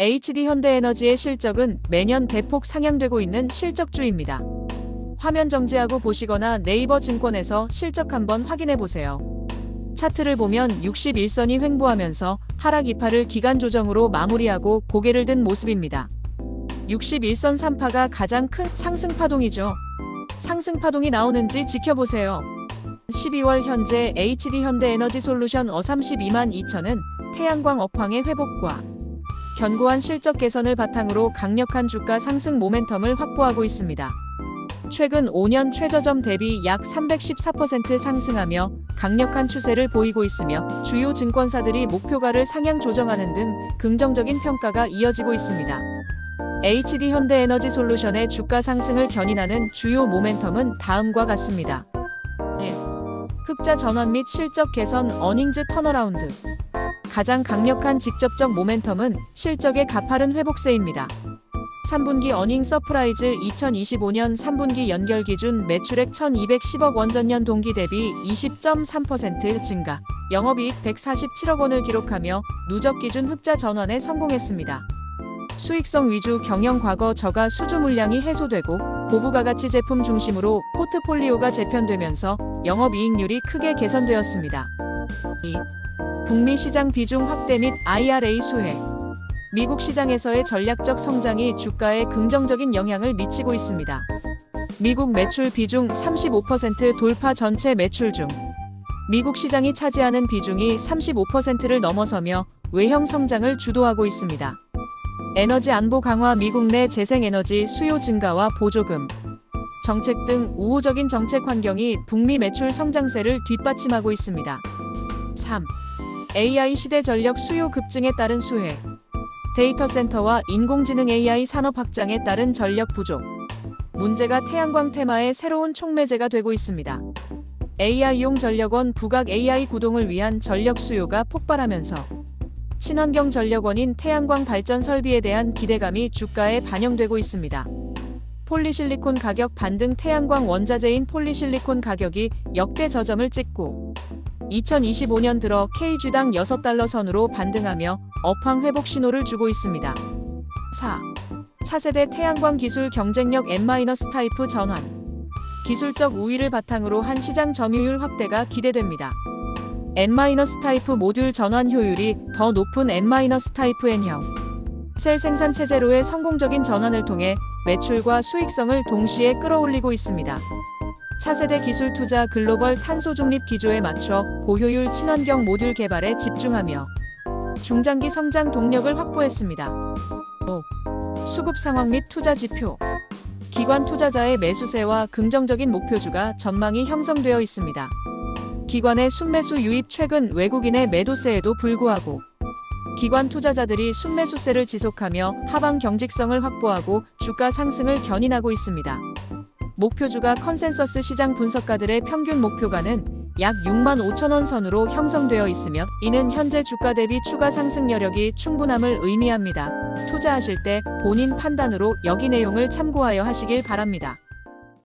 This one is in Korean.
HD 현대에너지의 실적은 매년 대폭 상향되고 있는 실적주입니다. 화면 정지하고 보시거나 네이버 증권에서 실적 한번 확인해 보세요. 차트를 보면 61선이 횡보하면서 하락 이파를 기간 조정으로 마무리하고 고개를 든 모습입니다. 61선 3파가 가장 큰 상승 파동이죠. 상승 파동이 나오는지 지켜보세요. 12월 현재 HD 현대에너지 솔루션 어 32만 2천은 태양광 업황의 회복과 견고한 실적 개선을 바탕으로 강력한 주가 상승 모멘텀을 확보하고 있습니다. 최근 5년 최저점 대비 약 314% 상승하며 강력한 추세를 보이고 있으며 주요 증권사들이 목표가를 상향 조정하는 등 긍정적인 평가가 이어지고 있습니다. HD 현대에너지 솔루션의 주가 상승을 견인하는 주요 모멘텀은 다음과 같습니다. 1. 흑자 전환 및 실적 개선 어닝즈 턴어라운드 가장 강력한 직접적 모멘텀은 실적의 가파른 회복세입니다. 3분기 어닝 서프라이즈 2025년 3분기 연결 기준 매출액 1210억 원 전년 동기 대비 20.3% 증가, 영업이익 147억 원을 기록하며 누적 기준 흑자 전환에 성공했습니다. 수익성 위주 경영 과거 저가 수주 물량이 해소되고 고부가 가치 제품 중심으로 포트폴리오가 재편되면서 영업이익률이 크게 개선되었습니다. 2. 북미 시장 비중 확대 및 IRA 수혜. 미국 시장에서의 전략적 성장이 주가에 긍정적인 영향을 미치고 있습니다. 미국 매출 비중 35% 돌파 전체 매출 중 미국 시장이 차지하는 비중이 35%를 넘어서며 외형 성장을 주도하고 있습니다. 에너지 안보 강화 미국 내 재생에너지 수요 증가와 보조금, 정책 등 우호적인 정책 환경이 북미 매출 성장세를 뒷받침하고 있습니다. 3. AI 시대 전력 수요 급증에 따른 수혜. 데이터 센터와 인공지능 AI 산업 확장에 따른 전력 부족. 문제가 태양광 테마의 새로운 촉매제가 되고 있습니다. AI용 전력원 부각 AI 구동을 위한 전력 수요가 폭발하면서 친환경 전력원인 태양광 발전 설비에 대한 기대감이 주가에 반영되고 있습니다. 폴리실리콘 가격 반등 태양광 원자재인 폴리실리콘 가격이 역대 저점을 찍고 2025년 들어 KG당 6달러 선으로 반등하며 업황 회복 신호를 주고 있습니다. 4. 차세대 태양광 기술 경쟁력 N-타이프 전환. 기술적 우위를 바탕으로 한 시장 점유율 확대가 기대됩니다. N-타이프 모듈 전환 효율이 더 높은 N-타이프 N형. 셀 생산 체제로의 성공적인 전환을 통해 매출과 수익성을 동시에 끌어올리고 있습니다. 차세대 기술 투자 글로벌 탄소 중립 기조에 맞춰 고효율 친환경 모듈 개발에 집중하며 중장기 성장 동력을 확보했습니다. 5. 수급 상황 및 투자 지표. 기관 투자자의 매수세와 긍정적인 목표주가 전망이 형성되어 있습니다. 기관의 순매수 유입 최근 외국인의 매도세에도 불구하고 기관 투자자들이 순매수세를 지속하며 하방 경직성을 확보하고 주가 상승을 견인하고 있습니다. 목표주가 컨센서스 시장 분석가들의 평균 목표가는 약 6만 5천 원 선으로 형성되어 있으며 이는 현재 주가 대비 추가 상승 여력이 충분함을 의미합니다. 투자하실 때 본인 판단으로 여기 내용을 참고하여 하시길 바랍니다.